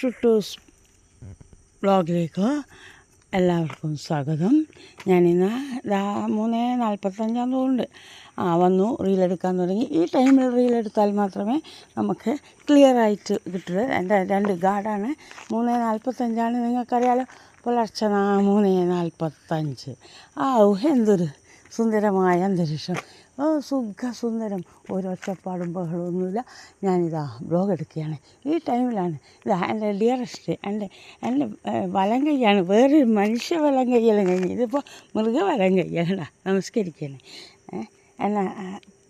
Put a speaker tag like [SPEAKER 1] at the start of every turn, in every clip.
[SPEAKER 1] ഷുട്ടൂസ് ബ്ലോഗിലേക്ക് എല്ലാവർക്കും സ്വാഗതം. ഞാനിന്ന് മൂന്ന് നാൽപ്പത്തഞ്ചാം തോന്നുന്നുണ്ട്. ആ വന്നു റീലെടുക്കാൻ തുടങ്ങി. ഈ ടൈമിൽ റീലെടുത്താൽ മാത്രമേ നമുക്ക് ക്ലിയർ ആയിട്ട് കിട്ടുള്ളൂ. എന്റെ രണ്ട് ഗാർഡാണ് മൂന്ന് നാൽപ്പത്തഞ്ചാണ്. നിങ്ങൾക്കറിയാലോ പുലർച്ചെ മൂന്ന് നാൽപ്പത്തഞ്ച്. ആ എന്തൊരു സുന്ദരമായ അന്തരീക്ഷം. സുഖസുന്ദരം ഒരു ഒച്ചപ്പാടും ബഹളമൊന്നുമില്ല. ഞാനിതാ ബ്ലോഗ് എടുക്കുകയാണ്. ഈ ടൈമിലാണ് ഇതാ എന്റെ ഡിയറസ്റ്റ് എന്റെ എന്റെ വലം കൈയാണ്. വേറൊരു മനുഷ്യ വലം കൈയെല്ലാം കഴിഞ്ഞ് ഇതിപ്പോൾ മൃഗ വലം കൈയാണ്. നമസ്കരിക്കുകയാണ്. എന്നാ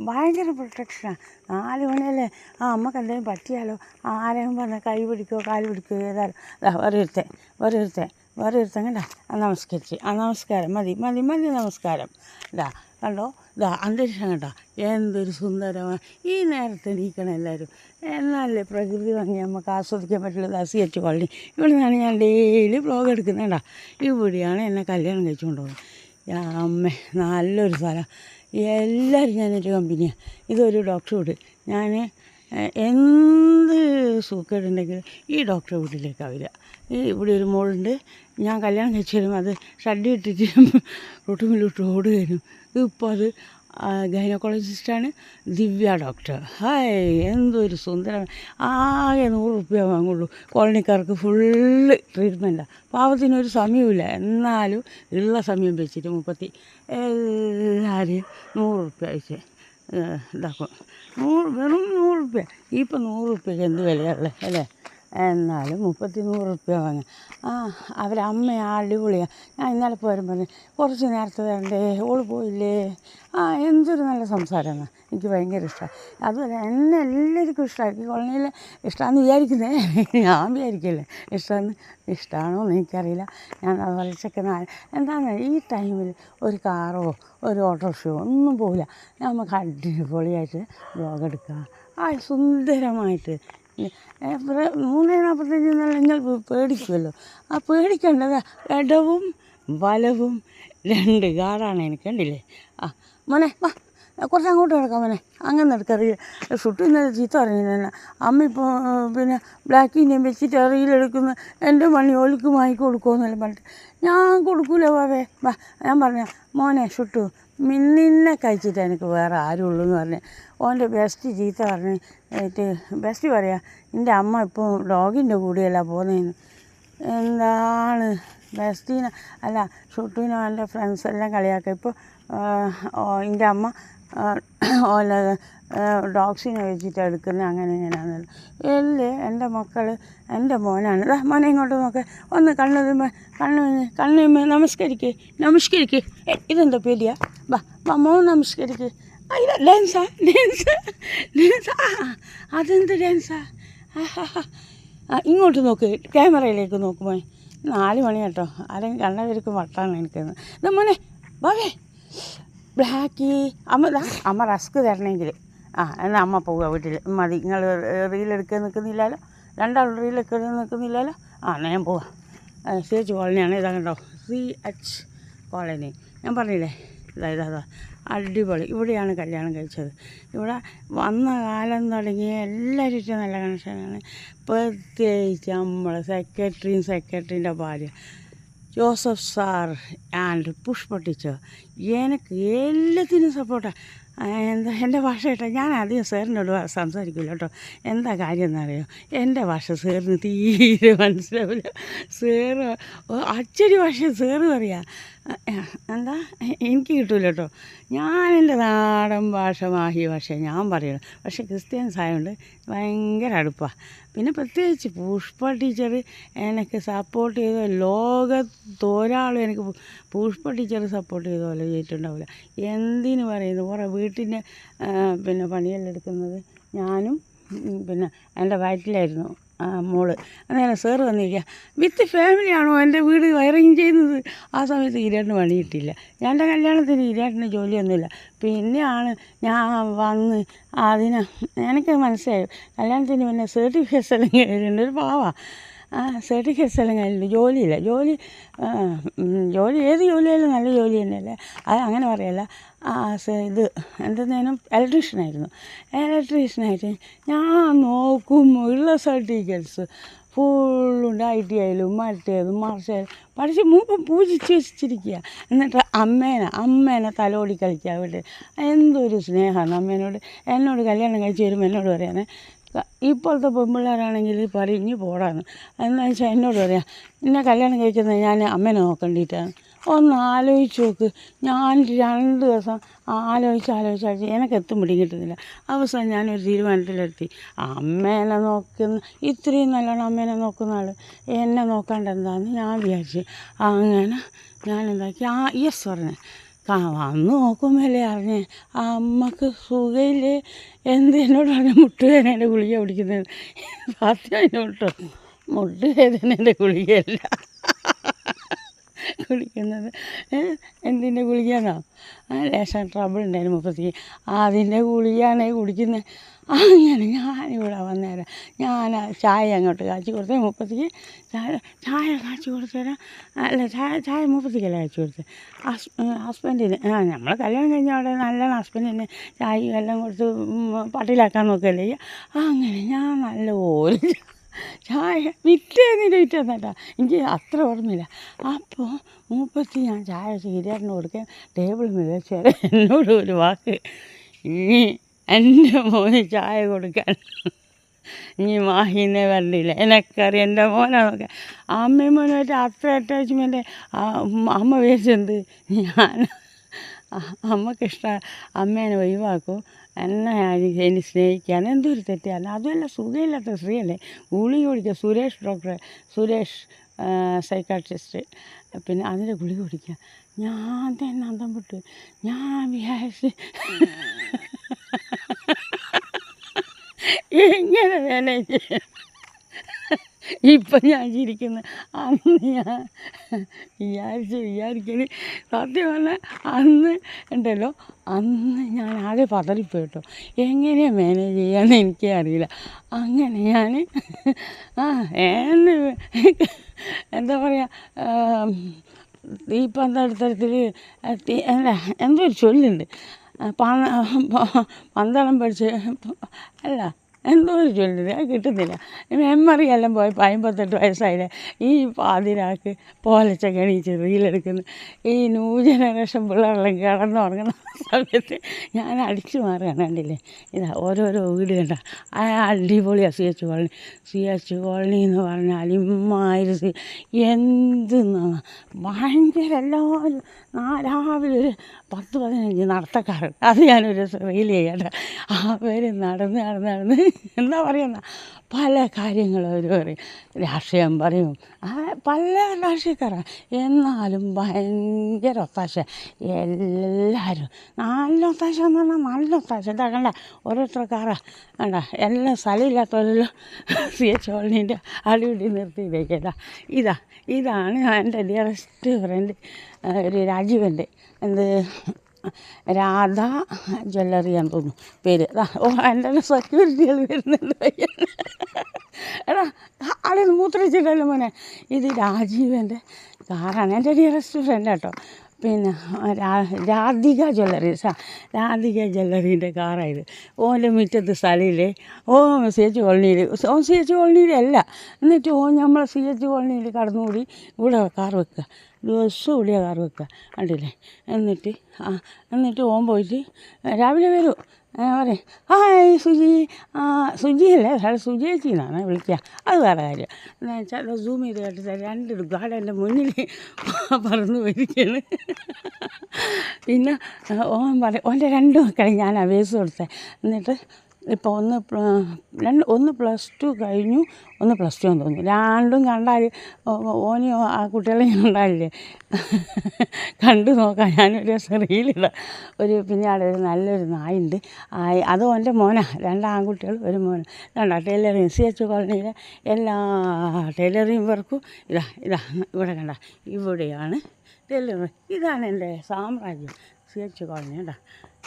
[SPEAKER 1] ഭയങ്കര പ്രൊട്ടക്ഷനാണ് നാല് മണിയല്ലേ? ആ അമ്മയ്ക്ക് എന്തെങ്കിലും പറ്റിയാലോ? ആരെയും പറഞ്ഞാൽ കൈ പിടിക്കുകയോ കാൽ പിടിക്കുകയോ ചെയ്താലോ അതാ വേറൊരുത്തെ വേറൊരുത്തെ വേറൊരുത്തങ്ങണ്ട ആ നമസ്കരിച്ച്. ആ നമസ്കാരം. മതി മതി മതി നമസ്കാരം. ഇതാ കണ്ടോ? ഇതാ അന്തരീക്ഷം കേട്ടോ. എന്തൊരു സുന്ദരമാണ് ഈ നേരത്തെ എണീക്കണം എല്ലാവരും എന്നാലേ പ്രകൃതി ഭംഗി നമുക്ക് ആസ്വദിക്കാൻ പറ്റുള്ളത് സി എച്ച് കോളനി ഇവിടെ നിന്നാണ് ഞാൻ ഡെയിലി ബ്ലോഗ് എടുക്കുന്നത് കേട്ടോ. ഇവിടെയാണ് എന്നെ കല്യാണം കഴിച്ചുകൊണ്ട് പോകുന്നത് അമ്മ നല്ലൊരു സ്ഥലം. എല്ലാവരും ഞാനൊരു കമ്പനിയാണ് ഇതൊരു ഡോക്ടർ വീട്. ഞാൻ എന്ത് സൂക്കേടുണ്ടെങ്കിലും ഈ ഡോക്ടർ വീട്ടിലേക്കാണ് വരിക. ഈ ഇവിടെ ഒരു മോളുണ്ട്. ഞാൻ കല്യാണം കഴിച്ചു വരും അത് ഷഡ്ഡി ഇട്ടിട്ട് റൊട്ടുമില്ലോട്ട് ഓടുകയായിരുന്നു. ഇപ്പോൾ അത് ഗൈനക്കോളജിസ്റ്റാണ് ദിവ്യ ഡോക്ടർ. ഹായ് എന്തൊരു സുന്ദരം ആകെ നൂറ് റുപ്യ വാങ്ങുള്ളൂ. കോളനിക്കാർക്ക് ഫുള്ള് ട്രീറ്റ്മെന്റാണ് പാവത്തിനൊരു സമയമില്ല എന്നാലും ഉള്ള സമയം വെച്ചിട്ട് മുപ്പത്തി എല്ലാവരെയും നൂറ് റുപ്യ വെച്ച് ഇതാക്കും. നൂറ് വെറും നൂറ് റുപ്യ. ഇപ്പം നൂറ് റുപ്യക്ക് എന്ത് വിലയുള്ളത് അല്ലേ? എന്നാലും മുപ്പത്തി നൂറ് റുപ്യ വാങ്ങി. ആ അവരമ്മ അടിപൊളിയാണ് ഞാൻ ഇന്നലെ പോരും പറഞ്ഞു കുറച്ച് നേരത്തെ തരണ്ടേ ഓൾ പോയില്ലേ? ആ എന്തൊരു നല്ല സംസാരമാണ് എനിക്ക് ഭയങ്കര ഇഷ്ടമാണ് അതുപോലെ എന്നെ എല്ലാവർക്കും ഇഷ്ടമാക്കി കോളനിയിൽ ഇഷ്ടമാണെന്ന് വിചാരിക്കുന്നേ. ഞാൻ വിചാരിക്കില്ലേ. ഇഷ്ടമെന്ന് ഇഷ്ടമാണോ എന്ന് എനിക്കറിയില്ല. ഞാൻ അതുപോലെ ചെക്കുന്ന എന്താണ് ഈ ടൈമിൽ ഒരു കാറോ ഒരു ഓട്ടോറിക്ഷയോ ഒന്നും പോവില്ല. നമുക്ക് അടിപൊളിയായിട്ട് ബ്ലോഗ് എടുക്കുക ആ സുന്ദരമായിട്ട് മൂന്ന് നാൽപ്പത്തഞ്ച് എന്നാൽ നിങ്ങൾ പേടിക്കുമല്ലോ. ആ പേടിക്കേണ്ടത് ഇടവും വലവും രണ്ട് കാടാണ് എനിക്ക് കണ്ടില്ലേ? ആ മോനെ വാ കുറച്ച് അങ്ങോട്ട് കിടക്കാം മോനെ. അങ്ങനെ എടുക്കറിയില്ല ഷുട്ട് ഇന്നലെ ചീത്ത പറഞ്ഞില്ല അമ്മ ഇപ്പോൾ പിന്നെ ബ്ലാക്ക് ഇന്ത്യൻ വെച്ചിട്ട് അറിയിലെടുക്കുന്ന എന്റെ മണി ഓലിക്ക് വാങ്ങി കൊടുക്കുമെന്നെല്ലാം പറഞ്ഞിട്ട്. ഞാൻ കൊടുക്കൂല വാവേ വാ ഞാൻ പറഞ്ഞ മോനെ ഷുട്ടു മിന്നിനെ കഴിച്ചിട്ട് എനിക്ക് വേറെ ആരും ഉള്ളൂ എന്ന് പറഞ്ഞ്. ഓന്റെ ബെസ്റ്റ് ചീത്ത പറഞ്ഞ് ഏറ്റ് ബെസ്റ്റ് പറയാ എന്റെ അമ്മ ഇപ്പോൾ ഡോഗിന്റെ കൂടെയല്ല പോകുന്നതെന്ന് എന്താണ്? ബെസ്റ്റീന അല്ല ഷുട്ടുവിനോ എന്റെ ഫ്രണ്ട്സ് എല്ലാം കളിയാക്കുക ഇപ്പോൾ എന്റെ അമ്മ ഓല ഡോക്സിനെ വെച്ചിട്ട് എടുക്കുന്ന അങ്ങനെ ഇങ്ങനെയാണെന്നല്ലോ എല്ലേ എന്റെ മക്കൾ എന്റെ മോനാണ്. ദാ മോനെ ഇങ്ങോട്ട് നോക്ക്. ഒന്ന് കണ്ണു തുമ്മ കണ്ണു കണ്ണു നമസ്കരിക്ക് നമസ്കരിക്കേ. ഇതെന്താ പേടിയാ? ബാ ബാ മോൻ നമസ്കരിക്ക്. ഇത് ഡാൻസാ ഡാൻസ് ഡാൻസ്. ആ അതെന്ത് ഡാൻസാ? ആ ഇങ്ങോട്ട് നോക്ക് ക്യാമറയിലേക്ക് നോക്കുമോ നാല് മണി കേട്ടോ ആരെങ്കിലും കണ്ണവർക്ക് വട്ടാണ് എനിക്കെന്ന് ഇത് മോനെ ബാവേ ബ്ലാക്കി. അമ്മ അമ്മ റസ്ക് തരണമെങ്കിൽ ആ എന്നാൽ അമ്മ പോവുക വീട്ടിൽ മതി. നിങ്ങൾ റീലെടുക്കാൻ നിൽക്കുന്നില്ലല്ലോ? രണ്ടാൾ റീലെടുക്കാൻ നിൽക്കുന്നില്ലല്ലോ? ആ ഞാൻ പോവാം. സി എച്ച് കോളനിയാണ്. ഇതാ കണ്ടോ? C H colony. ഞാൻ പറഞ്ഞില്ലേ? ഇതാ ഇതാ അടിപൊളി. ഇവിടെയാണ് കല്യാണം കഴിച്ചത്. ഇവിടെ വന്ന കാലം തുടങ്ങി എല്ലാവരും നല്ല കണക്ഷനാണ് പ്രത്യേകിച്ച് നമ്മൾ സെക്രട്ടറിയും സെക്രട്ടറിന്റെ ഭാര്യ. Joseph sir and Pushpa teacher എനിക്ക് എല്ലാത്തിനും സപ്പോർട്ടാണ് എന്താ എന്റെ ഭാഷ കേട്ടോ ഞാൻ അധികം സാറിനോട് സംസാരിക്കില്ല കേട്ടോ. എന്താ കാര്യം എന്നറിയോ? എന്റെ ഭാഷ സാറിന് തീരെ മനസ്സിലാവില്ല. സാറ് അച്ചടി ഭാഷ സാറ് പറയാ. എന്താ? എനിക്ക് കിട്ടൂല കേട്ടോ ഞാൻ എന്റെ നാടൻ ഭാഷ മാഹി ഭാഷ ഞാൻ പറയണം. പക്ഷെ ക്രിസ്ത്യൻസ് ആയതുകൊണ്ട് ഭയങ്കര അടുപ്പാണ് പിന്നെ പ്രത്യേകിച്ച് പുഷ്പ ടീച്ചർ എനിക്ക് സപ്പോർട്ട് ചെയ്ത ലോകത്തൊരാളും എനിക്ക് പുഷ്പ ടീച്ചർ സപ്പോർട്ട് ചെയ്ത പോലെ ചെയ്തിട്ടുണ്ടാവില്ല എന്തിനു പറയുന്നു? കുറേ വീട്ടിന്റെ പിന്നെ പണിയെല്ലാം എടുക്കുന്നത് ഞാനും പിന്നെ എന്റെ വയറ്റിലായിരുന്നു. മോൾ. അന്നേരം സാറ് വന്നിരിക്കുക വിത്ത് ഫാമിലിയാണോ എന്റെ വീട് വയറിങ് ചെയ്യുന്നത്? ആ സമയത്ത് ഇരേട്ടന് പണി കിട്ടിയില്ല എന്റെ കല്യാണത്തിന് ഇരേട്ടന് ജോലിയൊന്നുമില്ല. പിന്നെയാണ് ഞാൻ വന്ന് അതിന് എനിക്ക് മനസ്സിലായി. കല്യാണത്തിന് പിന്നെ സർട്ടിഫിക്കറ്റ്സ് എല്ലാം കഴിഞ്ഞിട്ടുണ്ട് ഒരു പാവാ. ആ സർട്ടിഫിക്കറ്റ് എല്ലാം കഴിഞ്ഞില്ല ജോലിയില്ല ജോലി ജോലി ഏത് ജോലിയായാലും നല്ല ജോലി തന്നെയല്ലേ? അത് അങ്ങനെ പറയല്ല. ആ ഇത് എന്തെന്നേനും ഇലക്ട്രീഷ്യനായിരുന്നു ഇലക്ട്രീഷ്യനായിട്ട് ഞാൻ നോക്കും ഉള്ള സർട്ടിഫിക്കറ്റ്സ് ഫുള്ളുണ്ട് ഐ ടി ആയാലും മറ്റേതും മറിച്ചായാലും പഠിച്ച് മുമ്പ് പൂജിച്ച് വെച്ചിരിക്കുക. എന്നിട്ട് അമ്മേനെ അമ്മേനെ തലോടി കളിക്കാൻ വേണ്ടി എന്തൊരു സ്നേഹമാണ് അമ്മേനോട്. എന്നോട് കല്യാണം കഴിച്ച് വരുമ്പോൾ എന്നോട് പറയാനേ ഇപ്പോഴത്തെ പെൺപിള്ളേരാണെങ്കിൽ പറയും ഇനി പോടാന്ന്. എന്ന് വെച്ചാൽ എന്നോട് പറയാം എന്നെ കല്യാണം കഴിക്കുന്നത് ഞാൻ അമ്മേനെ നോക്കേണ്ടിയിട്ടാണ് ഒന്ന് ആലോചിച്ച് നോക്ക്. ഞാൻ രണ്ട് ദിവസം ആലോചിച്ച് ആലോചിച്ച് എനിക്ക് എത്തും പിടിയും കിട്ടുന്നില്ല. അവസാനം ഞാനൊരു തീരുമാനത്തിലെത്തി. അമ്മേനെ നോക്കുന്ന ഇത്രയും നല്ലോണം അമ്മേനെ നോക്കുന്ന ആൾ എന്നെ നോക്കാണ്ട് എന്താണെന്ന് ഞാൻ വിചാരിച്ചു. അങ്ങനെ ഞാൻ എന്താക്കി ആ യെസ് പറഞ്ഞു. വന്ന് നോക്കുമ്പോഴല്ലേ അറിഞ്ഞേ. ആ അമ്മയ്ക്ക് സുഖമില്ലേ എന്ത് എന്നോട് പറഞ്ഞ മുട്ടുവേദനേന്റെ ഗുളിക കുടിക്കുന്നത്. സത്യം എന്നോട്ടോ മുട്ടുവേദനേന്റെ ഗുളികയല്ല. കുടിക്കുന്നത് ഏ, എന്തിന്റെ ഗുളികയാണോ ആ ലേശം ട്രബിൾ ഉണ്ടായിരുന്നു മുപ്പത്തിക്ക്. അതിന്റെ ഗുളികയാണ് കുടിക്കുന്നത്. അങ്ങനെ ഞാനിവിടെ വന്നേരം. ഞാൻ ചായ അങ്ങോട്ട് കാച്ചി കൊടുത്തേ മുപ്പത്തിക്ക്. ചായ ചായ കാച്ചി കൊടുത്തേരാ. അല്ല ചായ ചായ മുപ്പത്തിക്കല്ല കാച്ചി കൊടുത്തത് ഹസ് ഹസ്ബൻഡിന് ആ നമ്മൾ കല്യാണം കഴിഞ്ഞ അവിടെ നല്ലോണം ഹസ്ബൻഡിന് ചായ എല്ലാം കൊടുത്ത് പട്ടിലാക്കാൻ നോക്കുകയല്ലേ അങ്ങനെ ഞാൻ നല്ലപോലെ ചായ വിറ്റേന്നില്ല വിറ്റേന്നേട്ടാ എനിക്ക് അത്ര ഓർമ്മയില്ല. അപ്പോൾ മൂപ്പത്തി ഞാൻ ചായ സീരിയറിന് കൊടുക്കാൻ ടേബിൾ മികച്ചാൽ എന്നോട് ഒരു വാക്ക്. ഇനി എന്റെ മോന് ചായ കൊടുക്കാൻ. ഇനി മാഹിനെ വരണ്ടില്ല എനക്കറിയാം എന്റെ മോനെ നോക്കാൻ. അമ്മയും മോനുമായിട്ട് അത്ര അറ്റാച്ച്മെന്റ് അമ്മ വിചാരിച്ചെന്ത് ഞാൻ. അമ്മക്കിഷ്ട അമ്മേനെ ഒഴിവാക്കും. എന്നെ എന്നെ സ്നേഹിക്കാൻ എന്തൊരു തെറ്റിയാണ് അതുമല്ല സുഖമില്ലാത്ത സ്ത്രീയല്ലേ? ഗുളിക കുടിക്കുക സുരേഷ് ഡോക്ടർ സുരേഷ് സൈക്കാട്രിസ്റ്റ് പിന്നെ അതിന്റെ ഗുളിക കുടിക്കുക ഞാൻ തന്നെ അന്തം വിട്ടു ഞാൻ വിചാരിച്ച് ഇങ്ങനെ വേല ഇപ്പം ഞാൻ ചിരിക്കുന്നു. അന്ന് ഞാൻ വിചാരിച്ച് വിചാരിക്കൽ സത്യം പറഞ്ഞാൽ അന്ന് ഉണ്ടല്ലോ അന്ന് ഞാൻ ആകെ പതറിപ്പോയി കേട്ടോ എങ്ങനെയാണ് മാനേജ് ചെയ്യാന്ന് എനിക്കേ അറിയില്ല. അങ്ങനെ ഞാൻ ആ എന്ന് എന്താ പറയുക ഈ പന്തടുത്തരത്തിൽ അല്ല എന്തോ ഒരു ചൊല്ലുണ്ട്. പന്തളം പഠിച്ച് അല്ല എന്തോ ഒരു ചൊല്ലി അത് കിട്ടുന്നില്ല. മെമ്മറി എല്ലാം പോയപ്പോൾ അമ്പത്തെട്ട് വയസ്സായില്ലേ? ഈ പാതിരാക്ക് പോലച്ച കണീച്ച് റീലെടുക്കുന്നു ഈ ന്യൂ ജനറേഷൻ പിള്ളേരെല്ലാം കിടന്നുറങ്ങുന്ന സമയത്ത് ഞാൻ അടിച്ചു മാറുകയാണ് കണ്ടില്ലേ? ഇതാ ഓരോരോ വീട് കണ്ട. ആ അടിപൊളിയാണ് C H colony C H colony എന്ന് പറഞ്ഞാൽ ഇമ്മാതിരി സി എന്ത് ഭയങ്കര എല്ലാവരും രാവിലെ ഒരു പത്ത് പതിനഞ്ച് നടത്തക്കാരുണ്ട് അത് ഞാനൊരു റീൽ ചെയ്യട്ടെ. അവർ നടന്ന് നടന്ന് നടന്ന് എന്താ പറയുന്ന? പല കാര്യങ്ങളും അവർ പറയും. രാഷ്ട്രീയം പറയും. ആ പല രാഷ്ട്രീയക്കാരാണ് എന്നാലും ഭയങ്കര ഒത്താശ. എല്ലാവരും നല്ല ഒത്താശ എന്ന് പറഞ്ഞാൽ നല്ല ഒത്താശ. എന്താ കണ്ട? ഓരോരുത്തർക്കാരാ കണ്ട? എല്ലാം സ്ഥലമില്ലാത്തവരെല്ലാം സി എച്ച് കോളനീന്റെ അടിപിടി നിർത്തിയിട്ടേക്കല്ല ഇതാ ഇതാണ് എന്റെ ഡിയറസ്റ്റ് ഫ്രണ്ട് ഒരു രാജീവന്റെ. എന്ത് രാധ ജ്വല്ലറിയാന്ന് തോന്നുന്നു. പേര്. ഓ എന്റെ സെക്യൂരിറ്റികൾ വരുന്നുണ്ട് എടാ എടാ ആളെ മൂത്രച്ചിട്ടല്ലോ മോനെ. ഇത് രാജീവന്റെ കാറാണ്. എന്റെ ഡിയറസ്റ്റ് ഫ്രണ്ട് കേട്ടോ പിന്നെ രാധിക ജ്വല്ലറീസാ രാധിക ജ്വല്ലറീന്റെ കാറായത്. ഓന്റെ മുറ്റത്ത് സ്ഥലമില്ലേ? ഓ സി എച്ച് കോളനിയിൽ ഓ സി എച്ച് കോളനിയിലല്ല എന്നിട്ട് ഓ നമ്മളെ സി എച്ച് കോളനിയിൽ കടന്നുകൂടി ഇവിടെ കാർ വെക്കുക. ദിവസം കൂടിയാണ് കാർ വെക്കുക. കണ്ടില്ലേ? എന്നിട്ട് ആ എന്നിട്ട് ഓൻ പോയിട്ട് രാവിലെ വരും. പറയും ഹായ് സുജി. ആ സുജിയല്ലേ അയാൾ സുജി ചേച്ചി എന്നാണ് വിളിക്കുക അത് വേറെ കാര്യം. എന്ന് വെച്ചാൽ സൂം ചെയ്ത് കേട്ടിട്ട് രണ്ട് ഗാഡ് എന്റെ മുന്നിൽ പറന്ന് പോയിരിക്കുകയാണ് പിന്നെ ഓൻ പറയും ഓന്റെ രണ്ട് മക്കളെ ഞാൻ അവേസ് കൊടുത്തത് എന്നിട്ട് ഇപ്പോൾ ഒന്ന് രണ്ട് ഒന്ന് പ്ലസ് ടു കഴിഞ്ഞു ഒന്ന് പ്ലസ് ടു എന്ന് തോന്നുന്നു. രണ്ടും കണ്ടാൽ ഓനെയോ ആ കുട്ടികളെ കണ്ടാലില്ലേ? കണ്ടു നോക്കാം. ഞാനൊരു ദിവസം ഒരു പിന്നെ അവിടെ ഒരു നല്ലൊരു നായുണ്ട്. ആയി അത് ഓന്റെ മോനാ. രണ്ട് ആൺകുട്ടികൾ ഒരു മോന. രണ്ടാ ടൈലറിങ് സി എച്ച് കോളനിയിലെ എല്ലാ ടൈലറിങ് വർക്കും ഇതാ ഇതാ ഇവിടെ കണ്ട. ഇവിടെയാണ് ടൈലറിങ് ഇതാണ് എന്റെ സാമ്രാജ്യം. സി എച്ച് കോളനി കേട്ടോ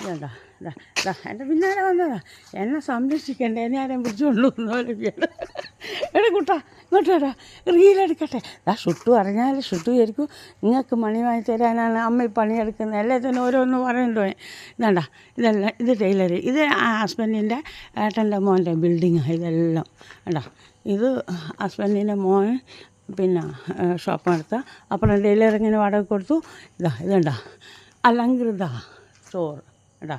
[SPEAKER 1] ഇതുണ്ടോ ഇതാ ഇതാ എന്റെ പിന്നാലെ വന്നതാ. എന്നെ സംരക്ഷിക്കണ്ടേ? എന്നെ ആരെയും പിടിച്ചുകൊണ്ട് പോലെ എടാ കുട്ടാ ഇങ്ങോട്ട് വരാ റീലെടുക്കട്ടെ ആ ഷുട്ടു അറിഞ്ഞാൽ ഷുട്ടു ആയിരിക്കും നിങ്ങൾക്ക് മണി വാങ്ങി തരാനാണ് അമ്മ ഈ പണിയെടുക്കുന്നത്. തന്നെ ഓരോന്ന് പറയണ്ടോ ഇതാണ്ട ഇതെല്ലാം ഇത് ടൈലർ ഇത് ഹസ്ബൻഡിന്റെ ഏട്ടന്റെ മോന്റെ ബിൽഡിങ്ങാണ് ഇതെല്ലാം. കണ്ടോ? ഇത് ഹസ്ബൻഡിന്റെ മോൻ പിന്നെ ഷോപ്പ് നടത്തുക അപ്പുറം ടൈലറിങ്ങിന് വാടക കൊടുത്തു. ഇതാ ഇതുണ്ടാ? അലങ്കൃത സ്റ്റോർ ഇടാ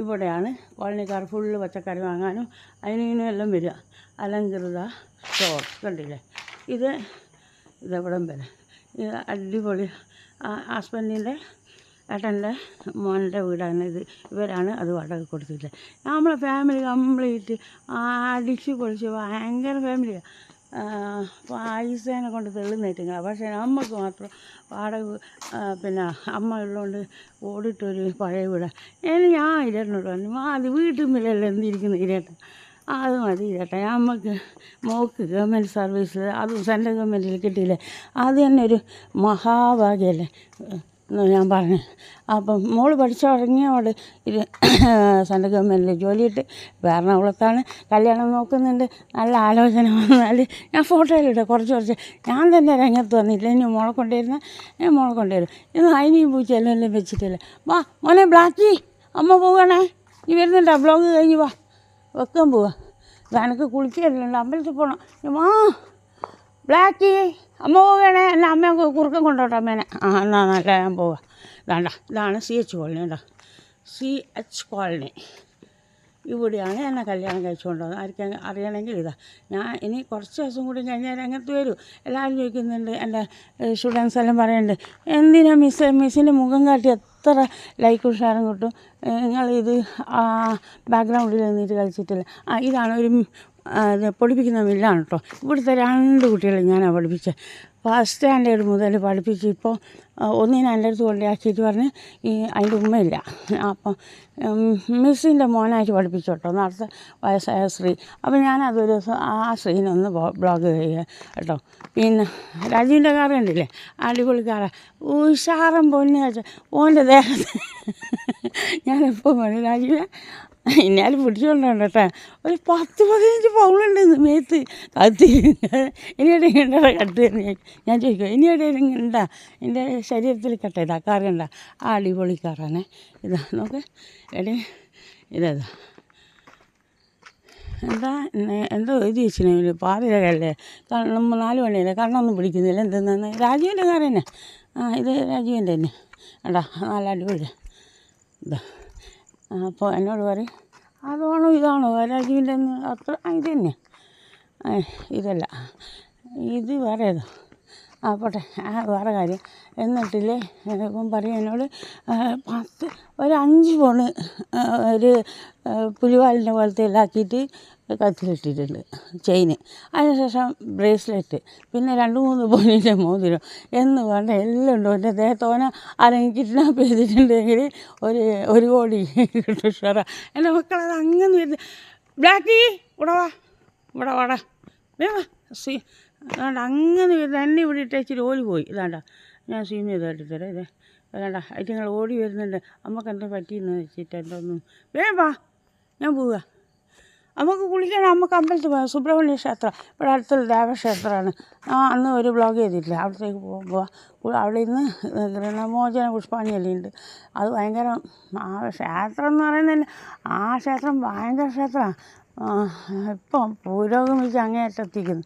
[SPEAKER 1] ഇവിടെയാണ് കോളനിക്കാർ ഫുള്ള് പച്ചക്കറി വാങ്ങാനും അതിനും എല്ലാം വരിക. അലങ്കൃത സ്റ്റോർ കണ്ടില്ലേ? ഇത് ഇതെവിടം വരെ? ഇത് അടിപൊളി. ഹസ്ബൻഡിന്റെ ഏട്ടന്റെ മോന്റെ വീടാണ് ഇത്. ഇവരാണ് അത് വാടക കൊടുത്തിട്ടുള്ളത് നമ്മളെ ഫാമിലി കംപ്ലീറ്റ് അടിച്ച് പൊളിച്ച് ഭയങ്കര ഫാമിലിയാണ് പൈസേനെ കൊണ്ട് തെള്ളുന്നേറ്റിങ്ങ പക്ഷേ നമുക്ക് മാത്രം പാട പിന്നെ അമ്മ ഉള്ളതുകൊണ്ട് ഓടിട്ടൊരു പഴയ വീട. ഇനി ഞാൻ ഇരട്ടനോട് പറഞ്ഞു "മാ, അത് വീട്ടിൽ എന്തിരിക്കുന്നു ഇരട്ടൻ? അത് മതി ഇരട്ട നമുക്ക് മോക്ക് ഗവൺമെന്റ് സർവീസിൽ അതും സെൻട്രൽ ഗവൺമെന്റിൽ കിട്ടിയില്ലേ? അത് തന്നെ ഒരു മഹാഭാഗ്യമല്ലേ ഞാൻ പറഞ്ഞു. അപ്പം മോൾ പഠിച്ചു തുടങ്ങിയോട് ഇത് സെൻട്രൽ ഗവൺമെന്റിൽ ജോലിയിട്ട് എറണാകുളത്താണ്. കല്യാണം നോക്കുന്നുണ്ട്. നല്ല ആലോചന വന്നാൽ ഞാൻ ഫോട്ടോയിലിട്ട് കുറച്ച് കുറച്ച്. ഞാൻ തന്നെ രംഗത്ത് വന്നില്ല. ഇനി മോളെ കൊണ്ടുവരുന്ന ഞാൻ മോളെ കൊണ്ടുവരും. ഇന്ന് അതിനെയും പൂച്ചയെല്ലാം വെച്ചിട്ടില്ല. വാ മോനെ ബ്ലാക്കി. അമ്മ പോവുകയാണേ നീ വരുന്നുണ്ടോ? ബ്ലോഗ് കഴിഞ്ഞ് വാ. വെക്കാൻ പോവാ. എനിക്ക് കുളിക്കാറില്ല അമ്പലത്തിൽ പോകണം വാ. ബ്ലാക്കി അമ്മ പോവുകയാണേ അല്ല അമ്മ കുറുക്കം കൊണ്ടോട്ടെ അമ്മേനെ. ആ എന്നാ നല്ല ഞാൻ പോവാം. ഇതാണ്ട ഇതാണ് സി എച്ച് കോളനി കേട്ടോ. C H colony. ഇവിടെയാണ് എന്നെ കല്യാണം കഴിച്ചുകൊണ്ടത് ആർക്കും അറിയണമെങ്കിൽ ഇതാ. ഞാൻ ഇനി കുറച്ച് ദിവസം കൂടി കഴിഞ്ഞാൽ രംഗത്ത് വരൂ. എല്ലാവരും ചോദിക്കുന്നുണ്ട് എന്റെ സ്റ്റുഡൻസ് എല്ലാം പറയുന്നുണ്ട് എന്തിനാ മിസ് മിസ്സിന്റെ മുഖം കാട്ടി എത്ര ലൈക്ക് ഉഷാരം കിട്ടും നിങ്ങളിത് ബാക്ക്ഗ്രൗണ്ടിൽ നിന്നിട്ട് കളിച്ചിട്ടില്ല. ആ ഇതാണ് ഒരു ആ, പഠിപ്പിക്കുന്ന മില്ലാണ് കേട്ടോ ഇവിടുത്തെ രണ്ട് കുട്ടികളെ ഞാനാണ് പഠിപ്പിച്ചത് ഫസ്റ്റ് സ്റ്റാൻഡേർഡ് മുതൽ പഠിപ്പിച്ച് ഇപ്പോൾ ഒന്നിനെ എന്റെ അടുത്ത് കൊണ്ടാക്കിയിട്ട് പറഞ്ഞ് ഈ അതിന്റെ ഉമ്മയില്ല. അപ്പം മിസ്സിന്റെ മോനായിട്ട് പഠിപ്പിച്ചു കേട്ടോ നടത്ത വയസ്സായ ശ്രീ അപ്പം ഞാനതൊരു ദിവസം ആ ശ്രീനെ ഒന്ന് ബ്ലോഗ് ചെയ്യുക കേട്ടോ പിന്നെ രാജീവിന്റെ കാറ് കണ്ടില്ലേ? അടിപൊളി ഉഷാറം പൊന്നു വെച്ചാൽ ഓന്റെ ദേഹത്ത്. ഞാനെപ്പോൾ പറഞ്ഞു രാജീവെ ഇന്നാലും പിടിച്ചുകൊണ്ടാണ് കേട്ടോ. ഒരു പത്ത് പതിനഞ്ച് പൗളുണ്ട് മേത്ത്. കത്തി ഇനിയുടെ ഇങ്ങണ്ട കട്ട് ഞാൻ ചോദിക്കും ഇനിയുടെ ഉണ്ടാ എന്റെ ശരീരത്തിൽ കട്ട ഇതാ കാറുണ്ട ആ അടിപൊളി കാറാണേ. ഇതാ നോക്ക്. എടി ഇതാ എന്താ എന്തോ എഴുതി ചോദിച്ചു പാതിരകല്ലേ കണ്ണം നാല് മണിയല്ലേ? കണ്ണൊന്നും പിടിക്കുന്നില്ല. എന്തെന്നാന്ന് രാജീവിന്റെ കാർ തന്നെ. ആ ഇത് രാജീവിന്റെ തന്നെ. എടാ നല്ല അടിപൊളി ഇതാ. അപ്പോൾ എന്നോട് പറയും. അതാണോ ഇതാണോ? രാജീവിന്റെ അത്ര ഇതന്നെ. ഇതല്ല. ഇത് വേറെ ഏതോ? ആ പോട്ടെ. ആ വേറെ കാര്യം. എന്നിട്ടില്ലേ ഇപ്പം പറയും എന്നോട് പത്ത് ഒരു അഞ്ച് പൗണ് ഒരു പുലിവാലിന്റെ പോലത്തെ ഇതാക്കിയിട്ട് കത്തിലിട്ടിട്ടുണ്ട് ചെയിന്. അതിനുശേഷം ബ്രേസ്ലെറ്റ് പിന്നെ രണ്ട് മൂന്ന് പൊന്നിന്റെ മോതിരം എന്ന് വേണ്ട എല്ലാം ഉണ്ട്. എന്റെ ദേഹത്തോനെ ആരെങ്കിലും കിഡ്നാപ്പ് ചെയ്തിട്ടുണ്ടെങ്കിൽ ഒരു ഒരു കോടി കിട്ടും ഷെറ എന്റെ മക്കളത് അങ്ങനെ ബ്ലാക്കി ഇവിടെ വാ ഇവിടെ വാടാ. സി അതാണ്ട് അങ്ങനെ തന്നെ ഇവിടെ ഇട്ടേച്ചിട്ട് ഓടി പോയി. ഇതാണ്ട ഞാൻ സീൻ ചെയ്തായിട്ട് തരാം. ഇതേ അതാണ്ട നിങ്ങൾ ഓടി വരുന്നുണ്ട്. അമ്മയ്ക്ക് എന്താ പറ്റിയെന്ന് വെച്ചിട്ട് എന്റെ ഒന്ന് വേഗം വാ ഞാൻ പോവുക. നമുക്ക് കുളിക്കണം നമുക്ക് അമ്പലത്തിൽ പോകാം. സുബ്രഹ്മണ്യ ക്ഷേത്രം ഇവിടെ അടുത്തുള്ള ദേവക്ഷേത്രമാണ്. ആ അന്ന് ഒരു ബ്ലോഗ് ചെയ്തിട്ടില്ല. അവിടത്തേക്ക് പോകുമ്പോൾ അവിടെ ഇന്ന് ഗൃഹമോചന പുഷ്പാഞ്ജലി ഉണ്ട്. അത് ഭയങ്കര ആ ക്ഷേത്രം എന്ന് പറയുന്നത് ആ ക്ഷേത്രം ഭയങ്കര ക്ഷേത്രമാണ്. ഇപ്പം പുരോഗമിച്ച് അങ്ങേയറ്റെത്തിക്കുന്നു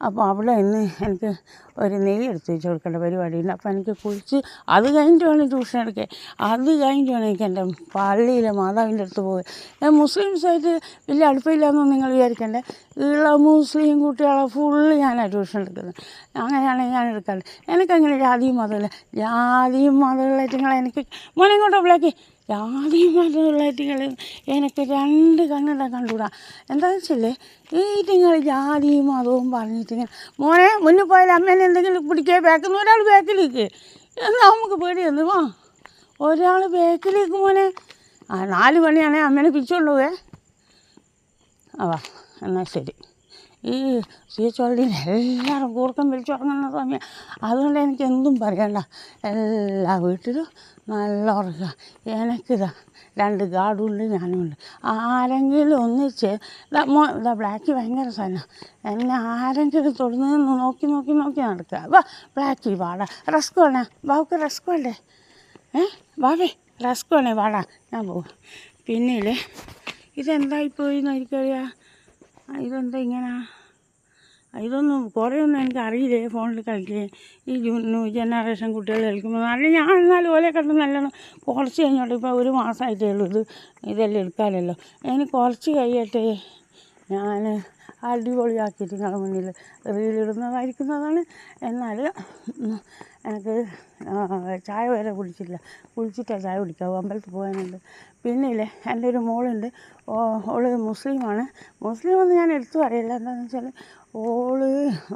[SPEAKER 1] അപ്പോൾ അവിടെ ഇന്ന് എനിക്ക് ഒരു നെയ്യ് എടുത്ത് വെച്ച് കൊടുക്കേണ്ട പരിപാടിയുണ്ട്. അപ്പോൾ എനിക്ക് കുളിച്ച് അത് കഴിഞ്ഞിട്ട് വേണം ട്യൂഷൻ എടുക്കാൻ. അത് കഴിഞ്ഞിട്ട് വേണം എനിക്ക് എന്റെ പള്ളിയിലെ മാതാവിന്റെ അടുത്ത് പോകുക ഞാൻ മുസ്ലിംസായിട്ട് വലിയ അടുപ്പമില്ലാന്നൊന്നും നിങ്ങൾ വിചാരിക്കണ്ടേ. ഉള്ള മുസ്ലിം കുട്ടികളെ ഫുള്ള് ഞാനാണ് ട്യൂഷൻ എടുക്കുന്നത്. അങ്ങനെയാണ് ഞാൻ എടുക്കാറ്. എനിക്കങ്ങനെ ജാതിയും മതമില്ല. ജാതിയും മതമുള്ളായിട്ട് നിങ്ങൾ എനിക്ക് മോനെ ഇങ്ങോട്ട് ബ്ലാക്കി ജാതിയും മതമുള്ളായിട്ടുകൾ എനിക്ക് രണ്ട് കണ്ണിടാൻ കണ്ടുകൂടാ. എന്താണെന്ന് വെച്ചില്ലേ ഈ നിങ്ങൾ ജാതിയും മതവും പറഞ്ഞിട്ട് ഇങ്ങനെ മോനെ മുന്നിൽ പോയാൽ അമ്മേനെ എന്തെങ്കിലും പിടിക്കുക ബാക്കുന്ന ഒരാൾ ബാക്കിലേക്ക്. എന്നാൽ നമുക്ക് പേടിയൊന്നും വാ ഒരാൾ ബാക്കിലേക്ക് മോനെ. ആ നാല് മണിയാണെങ്കിൽ അമ്മേനെ പിടിച്ചുകൊണ്ട് ആ വാ എന്നാൽ ശരി. ഈ ഓൾഡിയിൽ എല്ലാവരും കൂർക്കം വിളിച്ചുറങ്ങുന്ന സമയം. അതുകൊണ്ട് എനിക്ക് എന്തും പറയണ്ട. എല്ലാ വീട്ടിലും നല്ല ഉറക്കുക എനിക്കിതാ രണ്ട് ഗാർഡുണ്ട് ഞാനുമുണ്ട് ആരെങ്കിലും ഒന്നിച്ച് ഇതാ ബ്ലാക്ക് ഭയങ്കര സാധനം. എന്നെ ആരെങ്കിലും തൊടുന്നതെന്ന് നോക്കി നോക്കി നോക്കി നടക്കുക. വാ ബ്ലാക്കി വാടാ. റസ്ക് വേണേ. ബാബുക്ക് റസ്ക് വേണ്ടേ? ഏ? ബാബേ റസ്ക് വേണേ വാടാ. ഞാൻ പോവാം. പിന്നീട് ഇതെന്തായിപ്പോയി എനിക്കറിയാം ഇതെന്താ ഇങ്ങനെ? ഇതൊന്നും കുറേയൊന്നും എനിക്ക് അറിയില്ലേ ഫോണിൽ കളിക്കുകയും ഈ ന്യൂ ജനറേഷൻ കുട്ടികൾ കളിക്കുമ്പോൾ നല്ല ഞാൻ എന്നാലും ഓലെ കണ്ട് നല്ലോണം കുറച്ച് കഴിഞ്ഞോട്ട് ഇപ്പോൾ ഒരു മാസമായിട്ടേ ഉള്ളൂ ഇത് ഇതെല്ലാം എടുക്കാമല്ലോ ഇനി കുറച്ച് കഴിയട്ടെ. ഞാൻ അടിപൊളിയാക്കിയിട്ട് നിങ്ങളുടെ മുന്നിൽ റീലിടുന്നതായിരിക്കുന്നതാണ് എന്നാൽ എനിക്ക് ചായ വരെ കുടിച്ചില്ല. കുടിച്ചിട്ടാണ് ചായ കുടിക്കാവൂ അമ്പലത്തിൽ പോകാനുണ്ട്. പിന്നെ ഇല്ലേ എന്റെ ഒരു മോളുണ്ട്. ഓൾ മുസ്ലിമാണ്. മുസ്ലിം എന്ന് ഞാൻ എടുത്തു പറയില്ല. എന്താണെന്ന് വെച്ചാൽ ഓൾ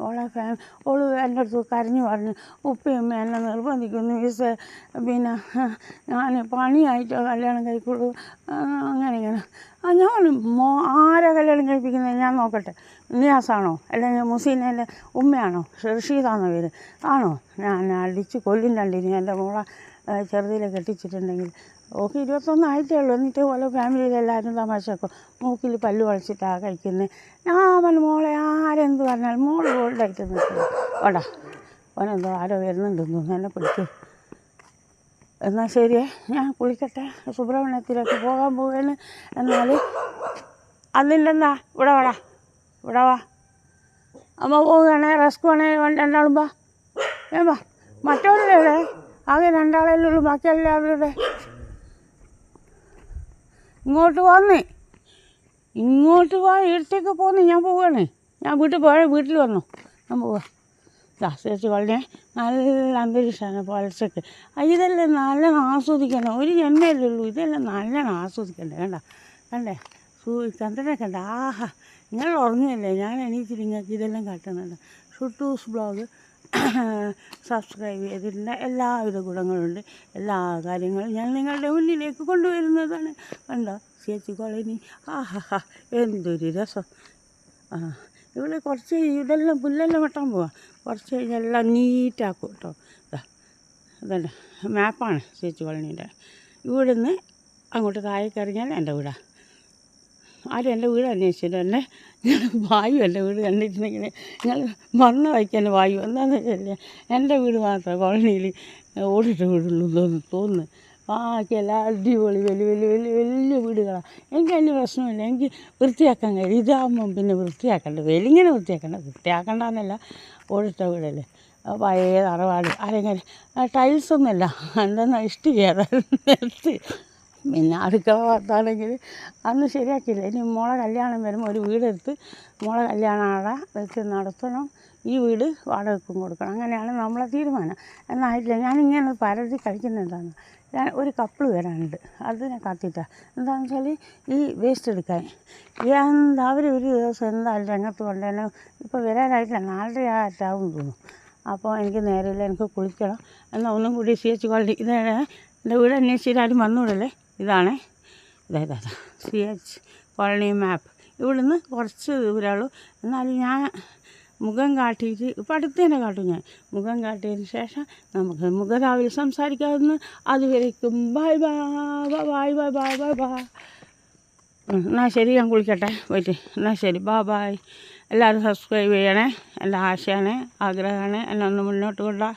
[SPEAKER 1] ഓളെ ഫാമി ഓൾ എന്റെ അടുത്ത് കരഞ്ഞു പറഞ്ഞു ഉപ്പയും എന്നെ നിർബന്ധിക്കുന്നു ഈസ് പിന്നെ ഞാൻ പണിയായിട്ട് കല്യാണം കഴിക്കുള്ളൂ. അങ്ങനെ ആ ഞാൻ മോ ആരെ കല്യാണം കഴിപ്പിക്കുന്നത്? ഞാൻ നോക്കട്ടെ. നിയാസാണോ അല്ലെങ്കിൽ മുസീനേന്റെ ഉമ്മയാണോ? ഷർഷീദാണോ പേര്. ആണോ? ഞാൻ അടിച്ച് കൊല്ലും രണ്ടിനി. എന്റെ മോളെ ചെറുതിയിൽ കെട്ടിച്ചിട്ടുണ്ടെങ്കിൽ. ഓക്കെ ഇരുപത്തൊന്ന് ആയിട്ടേ ഉള്ളൂ. എന്നിട്ട് ഓരോ ഫാമിലിയിലെല്ലാവരും തമാശക്കും മൂക്കിൽ പല്ല് വളച്ചിട്ടാണ് കഴിക്കുന്നത് ഞാൻ പറഞ്ഞു മോളെ ആരെന്ത് പറഞ്ഞാൽ മോൾ ഗോൾഡായിട്ട് നിൽക്കുന്നു ഓടാ ഓനെന്തോ ആരോ വരുന്നുണ്ടെന്ന് തോന്നുന്നു. എന്നെ പിടിക്കും. എന്നാൽ ശരിയേ ഞാൻ കുളിക്കട്ടെ. സുബ്രഹ്മണ്യത്തിലേക്ക് പോകാൻ പോവുകയാണ്. എന്നാൽ അതിന്റെ എന്താ ഇവിടെ വാടാ. ഇവിടെ വാ. അമ്മ പോവുകയാണേ റസ്ക് വേണേ രണ്ടാളും വാ. ഏമ്പാ വാ. മറ്റവരുടെ ആകെ രണ്ടാളല്ലേ ഉള്ളൂ. ബാക്കി ഇങ്ങോട്ട് വന്നേ. ഇങ്ങോട്ട് വാ. ഇടത്തേക്ക് പോന്ന്. ഞാൻ പോവുകയാണ്. ഞാൻ വീട്ടിൽ പോയ വീട്ടിൽ വന്നു. ഞാൻ പോവാ. ദാസേച്ച് കൊള്ളേ നല്ല അന്തരീക്ഷമാണ് പുലർച്ചയ്ക്ക് ഇതെല്ലാം നല്ലോണം ആസ്വദിക്കണം. ഒരു ജന്മയല്ലേ ഉള്ളൂ. ഇതെല്ലാം നല്ല ആസ്വദിക്കണ്ടേ? കണ്ട? കണ്ടേ? സൂ ചന്ദ്രനെ കണ്ട? ആഹാ നിങ്ങൾ ഉറങ്ങിയല്ലേ ഞാൻ എണീച്ചിട്ട് നിങ്ങൾക്ക് ഇതെല്ലാം കാട്ടുന്നുണ്ട്. ഷുട്ടൂസ് ബ്ലോഗ് സബ്സ്ക്രൈബ് ചെയ്തിട്ടുണ്ട്. എല്ലാവിധ ഗുണങ്ങളുണ്ട്. എല്ലാ കാര്യങ്ങളും ഞാൻ നിങ്ങളുടെ മുന്നിലേക്ക് കൊണ്ടുവരുന്നതാണ്. കണ്ടോ? ചേച്ചി കോളനി. ആഹാ എന്തൊരു രസം. ആ. ഇവിടെ കുറച്ച് ഇതെല്ലാം പുല്ലെല്ലാം വെട്ടാൻ പോവാം. കുറച്ച് കഴിഞ്ഞാൽ എല്ലാം നീറ്റാക്കും കേട്ടോ ഇതന്നെ മാപ്പാണ് ചേച്ചി കോളനീന്റെ ഇവിടെ നിന്ന് അങ്ങോട്ട് താഴേക്ക് ഇറങ്ങിയാൽ എന്റെ വീടാണ് ആരും എന്റെ വീട് അന്വേഷിച്ചിട്ട് തന്നെ ഞാൻ വായു എന്റെ വീട് കണ്ടിട്ടുണ്ടെങ്കിൽ ഞങ്ങൾ മറന്നു വായിക്കാൻ വായു. എന്താണെന്ന് വെച്ചാൽ എന്റെ വീട് മാത്രമേ കോളനിയിൽ ഓടിട്ട് വീടുള്ളൂ എന്ന് തോന്നുന്നു. ബാക്കി എല്ലാ അടിപൊളി വലിയ വലിയ വലിയ വലിയ വീടുകളാണ് എനിക്ക് അതിന് പ്രശ്നമില്ല. എനിക്ക് വൃത്തിയാക്കാൻ കഴിയും. ഇതാകുമ്പം പിന്നെ വൃത്തിയാക്കണ്ട. വെലിങ്ങനെ വൃത്തിയാക്കണ്ട. വൃത്തിയാക്കണ്ട എന്നല്ല ഓടിട്ട വീടല്ലേ. പഴയ തറവാട്. അല്ലെങ്കിൽ ടൈൽസൊന്നുമല്ല എന്താ ഇഷ്ടില്ല നിരത്തി. പിന്നെ അടുക്കള ഭാഗത്താണെങ്കിൽ അന്ന് ശരിയാക്കിയില്ല. ഇനി മോളെ കല്യാണം വരുമ്പോൾ ഒരു വീടെടുത്ത് മോളെ കല്യാണം ആടെ വെച്ച് നടത്തണം. ഈ വീട് വാടകയ്ക്കും കൊടുക്കണം. അങ്ങനെയാണ് നമ്മളെ തീരുമാനം. എന്നായിട്ടില്ല ഞാനിങ്ങനെ പരതി ഞാൻ ഒരു കപ്പിൾ വരാനുണ്ട്. അതിനെ കാത്തിട്ടാണ് എന്താണെന്ന് വെച്ചാൽ ഈ വേസ്റ്റ് എടുക്കാൻ. എന്താ അവർ ഒരു ദിവസം എന്തായാലും രംഗത്ത് കൊണ്ടുതന്നെ ഇപ്പോൾ വരാനായിട്ടില്ല. നാലര ആറ്റാവും തോന്നുന്നു. അപ്പോൾ എനിക്ക് നേരമില്ല എനിക്ക് കുളിക്കണം. എന്നാൽ ഒന്നും കൂടി സി എച്ച് ക്വാളിറ്റി ഇതാണ് എന്റെ വീട് അന്വേഷിച്ചിട്ട് ആരും വന്നുകൂടല്ലേ ഇതാണേ. ഇതാ ഇതാ ഇതാ. സി എച്ച് കോളനി മാപ്പ് ഇവിടുന്ന് കുറച്ച് ദൂരമുള്ളൂ എന്നാലും ഞാൻ മുഖം കാട്ടിയിട്ട് ഇപ്പം അടുത്ത് തന്നെ കാട്ടും ഞാൻ. മുഖം കാട്ടിയതിന് ശേഷം നമുക്ക് മുഖരാവിൽ സംസാരിക്കാവുന്ന അതുവരേക്കും. ബായ് ബാ ബായ് ബായ് ബായ് ബായ് ബാ എന്നാൽ ശരി ഞാൻ കുളിക്കട്ടെ. പോയിട്ട് എന്നാൽ ശരി ബാ ബായ് എല്ലാവരും സബ്സ്ക്രൈബ് ചെയ്യണേ എന്റെ ആശയാണ് ആഗ്രഹമാണ് എന്നെ ഒന്ന് മുന്നോട്ട് കൊണ്ടുപോകാം